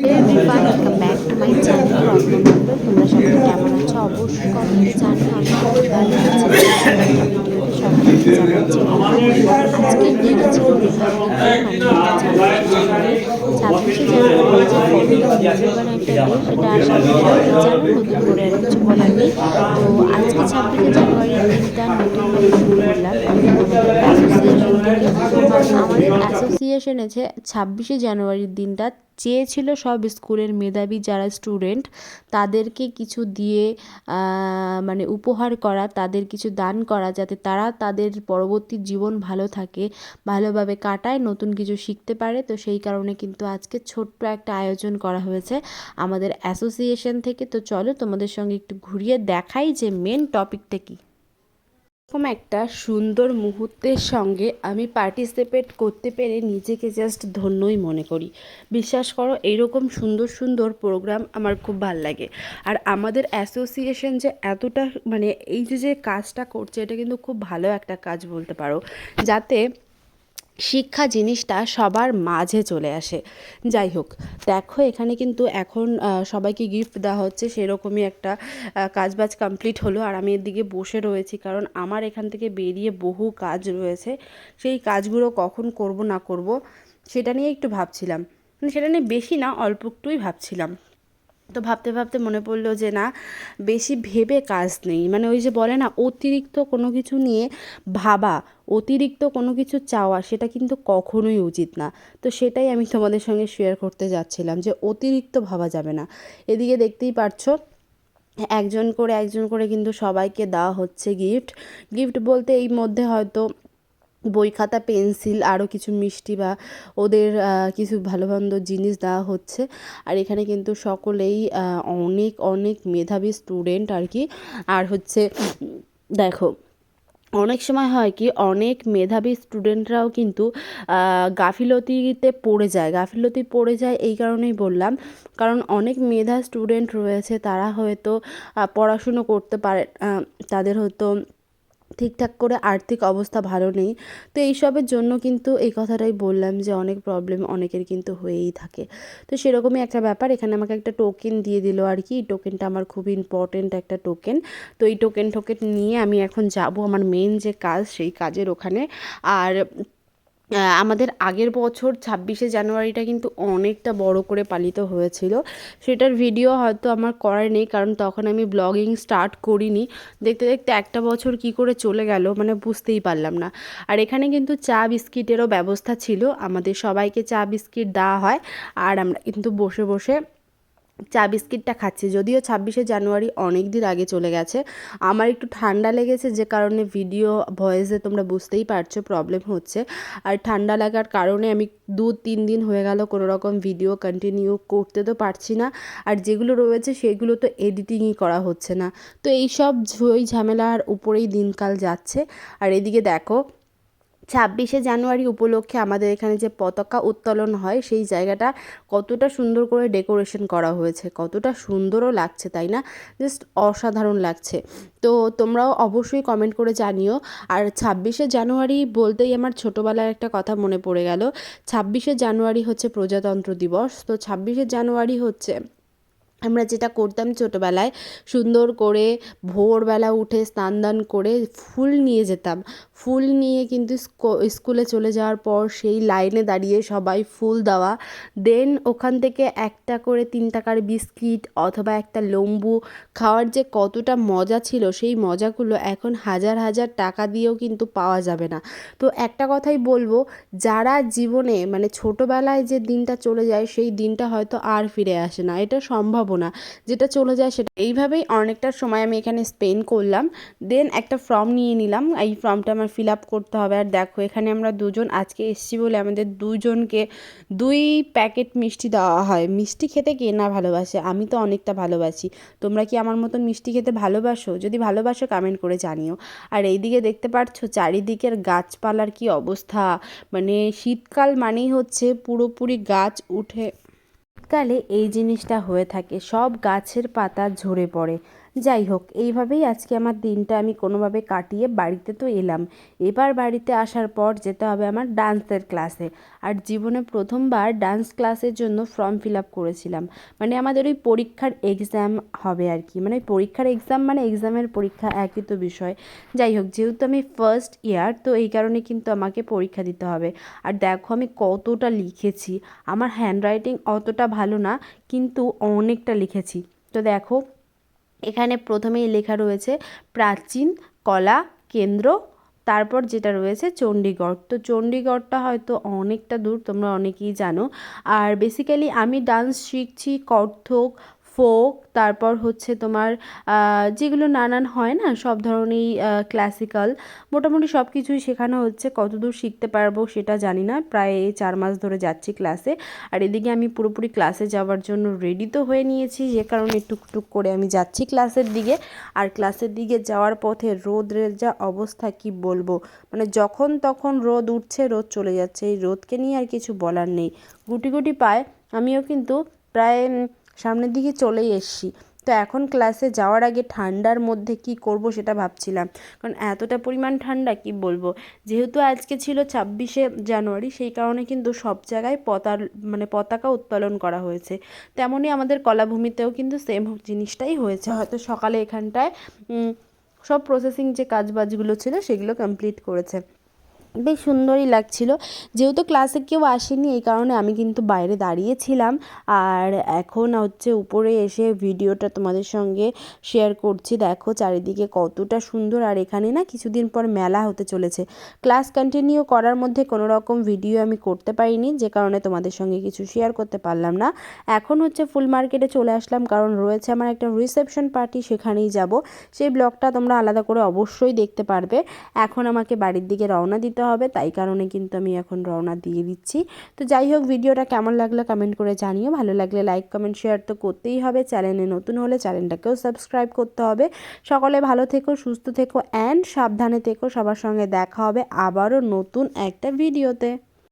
Welcome back to my channel Ratnamandal তোমরা সবাই কেমন আছো? অবশ্যই কমেন্টে জানিও। আমি খুব ভালো আছি। ভিডিওতে ছাব্বিশে জানুয়ারি জানো নতুন করে শুরু করলাম। আমাদের অ্যাসোসিয়েশন আছে ছাব্বিশে জানুয়ারির দিনটা চেয়েছিল সব স্কুলের মেধাবী যারা স্টুডেন্ট তাদেরকে কিছু দিয়ে মানে উপহার করা, তাদের কিছু দান করা যাতে তারা তাদের পরবর্তী জীবন ভালো থাকে, ভালোভাবে কাটায়, নতুন কিছু শিখতে পারে। তো সেই কারণে কিন্তু আজকে ছোট্ট একটা আয়োজন করা হয়েছে আমাদের অ্যাসোসিয়েশন থেকে। তো চলো তোমাদের সঙ্গে একটু ঘুরিয়ে দেখাই যে মেন টপিকটা কী। এরকম একটা সুন্দর মুহূর্তের সঙ্গে আমি পার্টিসিপেট করতে পেরে নিজেকে জাস্ট ধন্যই মনে করি। বিশ্বাস করো, এরকম সুন্দর সুন্দর প্রোগ্রাম আমার খুব ভালো লাগে। আর আমাদের অ্যাসোসিয়েশন যে এতটা মানে এই যে যে কাজটা করছে, এটা কিন্তু খুব ভালো একটা কাজ বলতে পারো। যাতে শিক্ষা জিনিসটা সবার মাঝে চলে আসে। যাই হোক, দেখো এখানে কিন্তু এখন সবাইকে গিফট দেওয়া হচ্ছে, সেরকমই একটা কাজবাজ কমপ্লিট হলো। আর আমি এদিকে বসে রয়েছি, কারণ আমার এখান থেকে বেরিয়ে বহু কাজ রয়েছে। সেই কাজগুলো কখন করব না করব, সেটা নিয়ে একটু ভাবছিলাম। সেটা নিয়ে বেশি না, অল্প একটুই ভাবছিলাম। তো ভাবতে ভাবতে মনে পড়ল যে না, বেশি ভেবে কাজ নেই। মানে ওই যে বলে না, অতিরিক্ত কোনো কিছু নিয়ে ভাবা, অতিরিক্ত কোনো কিছু চাওয়া, সেটা কিন্তু কখনোই উচিত না। তো সেটাই আমি তোমাদের সঙ্গে শেয়ার করতে যাচ্ছিলাম যে অতিরিক্ত ভাবা যাবে না। এদিকে দেখতেই পারছ, একজন করে একজন করে কিন্তু সবাইকে দেওয়া হচ্ছে গিফট গিফট বলতে এই মধ্যে হয়তো বই খাতা পেন্সিল আরও কিছু মিষ্টি বা ওদের কিছু ভালো মন্দ জিনিস দেওয়া হচ্ছে। আর এখানে কিন্তু সকলেই অনেক অনেক মেধাবী স্টুডেন্ট আর কি। আর হচ্ছে, দেখো, অনেক সময় হয় কি, অনেক মেধাবী স্টুডেন্টরাও কিন্তু গাফিলতিতে পড়ে যায়। গাফিলতি পড়ে যায় এই কারণেই বললাম। কারণ অনেক মেধা স্টুডেন্ট রয়েছে, তারা হয়তো পড়াশুনো করতে পারে তাদের হয়তো ঠিকঠাক করে আর্থিক অবস্থা ভালো নেই। তো এইসবের জন্য কিন্তু এই কথাটাই বললাম যে অনেক প্রবলেম অনেকের কিন্তু হয়েই থাকে। তো সেরকমই একটা ব্যাপার, এখানে আমাকে একটা টোকেন দিয়ে দিল আর কি। টোকেনটা আমার খুব ইম্পর্টেন্ট একটা টোকেন তো এই টোকেন টোকেন নিয়ে আমি এখন যাব আমার মেন যে কাজ সেই কাজের ওখানে। আর আমাদের আগের বছর ছাব্বিশে জানুয়ারিটা কিন্তু অনেকটা বড় করে পালিত হয়েছিল। সেটার ভিডিও হয়তো আমার করার নেই, কারণ তখন আমি ব্লগিং স্টার্ট করিনি। দেখতে দেখতে একটা বছর কি করে চলে গেল মানে বুঝতেই পারলাম না। আর এখানে কিন্তু চা বিস্কিটেরও ব্যবস্থা ছিল। আমাদের সবাইকে চা বিস্কিট দেওয়া হয়, আর আমরা কিন্তু বসে বসে চা বিস্কিটটা খাচ্ছি। যদিও ছাব্বিশে জানুয়ারি অনেক দিন আগে চলে গেছে। আমার একটু ঠান্ডা লেগেছে, যে কারণে ভিডিও ভয়েসে তোমরা বুঝতেই পারছ প্রবলেম হচ্ছে। আর ঠান্ডা লাগার কারণে আমি দু তিন দিন হয়ে গেল কোনো রকম ভিডিও কন্টিনিউ করতে তো পারছি না। আর যেগুলো রয়েছে সেগুলো তো এডিটিংই করা হচ্ছে না। তো এই এইসব ঝই ঝামেলার উপরেই দিনকাল যাচ্ছে। আর এদিকে দেখো ছাব্বিশে জানুয়ারি উপলক্ষে আমাদের এখানে যে পতাকা উত্তোলন হয়, সেই জায়গাটা কতটা সুন্দর করে ডেকোরেশন করা হয়েছে, কতটা সুন্দরও লাগছে, তাই না? জাস্ট অসাধারণ লাগছে। তো তোমরাও অবশ্যই কমেন্ট করে জানিও। আর ছাব্বিশে জানুয়ারি বলতেই আমার ছোটোবেলার একটা কথা মনে পড়ে গেল। ছাব্বিশে জানুয়ারি হচ্ছে প্রজাতন্ত্র দিবস। তো ছাব্বিশে জানুয়ারি হচ্ছে আমরা যেটা করতাম ছোটোবেলায়, সুন্দর করে ভোরবেলা উঠে স্নান দান করে ফুল নিয়ে যেতাম। ফুল নিয়ে কিন্তু স্কুলে চলে যাওয়ার পর সেই লাইনে দাঁড়িয়ে সবাই ফুল দেওয়া। দেন ওখান থেকে একটা করে তিন টাকার বিস্কিট অথবা একটা লম্বু খাওয়ার যে কতটা মজা ছিল, সেই মজাগুলো এখন হাজার হাজার টাকা দিয়েও কিন্তু পাওয়া যাবে না। তো একটা কথাই বলব, যারা জীবনে মানে ছোটোবেলায় যে দিনটা চলে যায়, সেই দিনটা হয়তো আর ফিরে আসে না। এটা সম্ভব না। যেটা চলে যায় সেটা, এইভাবেই অনেকটা সময় আমি এখানে স্পেন্ড করলাম। দেন একটা ফর্ম নিয়ে নিলাম। এই ফর্মটা আমার ফিল আপ করতে হবে। আর দেখো, এখানে আমরা দুজন, আজকে এসছি বলে আমাদের দুজনকে দুই প্যাকেট মিষ্টি দেওয়া হয়। মিষ্টি খেতে কে না ভালোবাসে? আমি তো অনেকটা ভালোবাসি। তোমরা কি আমার মতন মিষ্টি খেতে ভালোবাসো? যদি ভালোবাসো কমেন্ট করে জানিও। আর এইদিকে দেখতে পাচ্ছ চারিদিকের গাছপালার কি অবস্থা? মানে শীতকাল মানেই হচ্ছে পুরোপুরি গাছ উঠে শীতকালে এই জিনিসটা হয়ে থাকে। সব গাছের পাতা ঝরে পড়ে। যাই হোক, এইভাবেই আজকে আমার দিনটা আমি কোনোভাবে কাটিয়ে বাড়িতে তো এলাম। এবার বাড়িতে আসার পর যেতে হবে আমার ডান্সের ক্লাসে। আর জীবনে প্রথমবার ডান্স ক্লাসের জন্য ফর্ম ফিল আপ করেছিলাম। মানে আমাদের ওই পরীক্ষার এক্সাম হবে আর কি। মানে পরীক্ষার এক্সাম মানে এক্সামের পরীক্ষা একই তো বিষয়। যাই হোক, যেহেতু আমি ফার্স্ট ইয়ার তো এই কারণে কিন্তু আমাকে পরীক্ষা দিতে হবে। আর দেখো আমি কতটা লিখেছি। আমার হ্যান্ডরাইটিং অতটা ভালো না, কিন্তু অনেকটা লিখেছি। তো দেখো এখানে প্রথমেই লেখা রয়েছে প্রাচীন কলা কেন্দ্র, তারপর যেটা রয়েছে চণ্ডীগড়। তো চণ্ডীগড়টা হয়তো অনেকটা দূর, তোমরা অনেকেই জানো। আর বেসিক্যালি আমি ডান্স শিখছি কত্থক ফোক তারপর হচ্ছে তোমার যেগুলো নানান হয় না, সব ধরনেরই ক্লাসিক্যাল মোটামুটি সব কিছুই শেখানো হচ্ছে, কতদূর শিখতে পারব সেটা জানি না, প্রায় চার মাস ধরে যাচ্ছি ক্লাসে আর এদিকে আমি পুরোপুরি ক্লাসে যাওয়ার জন্য রেডি তো হয়ে নিয়েছি, যে কারণে টুকটুক করে আমি যাচ্ছি ক্লাসের দিকে। আর ক্লাসের দিকে যাওয়ার পথে রোদের যা অবস্থা, কি বলব? মানে যখন তখন রোদ উঠছে, রোদ চলে যাচ্ছে, এই রোদকে নিয়ে আর কিছু বলার নেই। গুটি গুটি পায়। আমিও কিন্তু প্রায় সামনের দিকে চলেই এসছি। তো এখন ক্লাসে যাওয়ার আগে ঠান্ডার মধ্যে কি করব সেটা ভাবছিলাম। কারণ এতটা পরিমাণ ঠান্ডা কি বলব? যেহেতু আজকে ছিল ছাব্বিশে জানুয়ারি, সেই কারণে কিন্তু সব জায়গায় পতার মানে পতাকা উত্তোলন করা হয়েছে। তেমনই আমাদের কলাভূমিতেও কিন্তু সেম জিনিসটাই হয়েছে। হয়তো সকালে এখানটায় সব প্রসেসিং যে কাজবাজগুলো ছিল সেগুলো কমপ্লিট করেছে। বেশ সুন্দরই লাগছিল। যেহেতু ক্লাসে কেউ আসেনি, এই কারণে আমি কিন্তু বাইরে দাঁড়িয়েছিলাম। আর এখন হচ্ছে উপরে এসে ভিডিওটা তোমাদের সঙ্গে শেয়ার করছি। দেখো চারিদিকে কতটা সুন্দর। আর এখানে না কিছুদিন পর মেলা হতে চলেছে। ক্লাস কন্টিনিউ করার মধ্যে কোনো রকম ভিডিও আমি করতে পারিনি, যে কারণে তোমাদের সঙ্গে কিছু শেয়ার করতে পারলাম না। এখন হচ্ছে ফুল মার্কেটে চলে আসলাম, কারণ রয়েছে আমার একটা রিসেপশন পার্টি সেখানেই যাব। সেই ব্লগটা তোমরা আলাদা করে অবশ্যই দেখতে পারবে। এখন আমাকে বাড়ির দিকে রওনা দিতে দিতে হবে, তাই কারণে কিন্তু আমি এখন রওনা দিয়ে দিচ্ছি। তো যাই হোক, ভিডিওটা কেমন লাগল কমেন্ট করে জানিও। ভালো লাগলে লাইক কমেন্ট শেয়ার তো করতেই হবে। চ্যানেলে নতুন হলে চ্যানেলটাকেও সাবস্ক্রাইব করতে হবে। সকলে ভালো থেকো, সুস্থ থেকো অ্যান্ড সাবধানে থেকো। সবার সঙ্গে দেখা হবে আবারও নতুন একটা ভিডিওতে।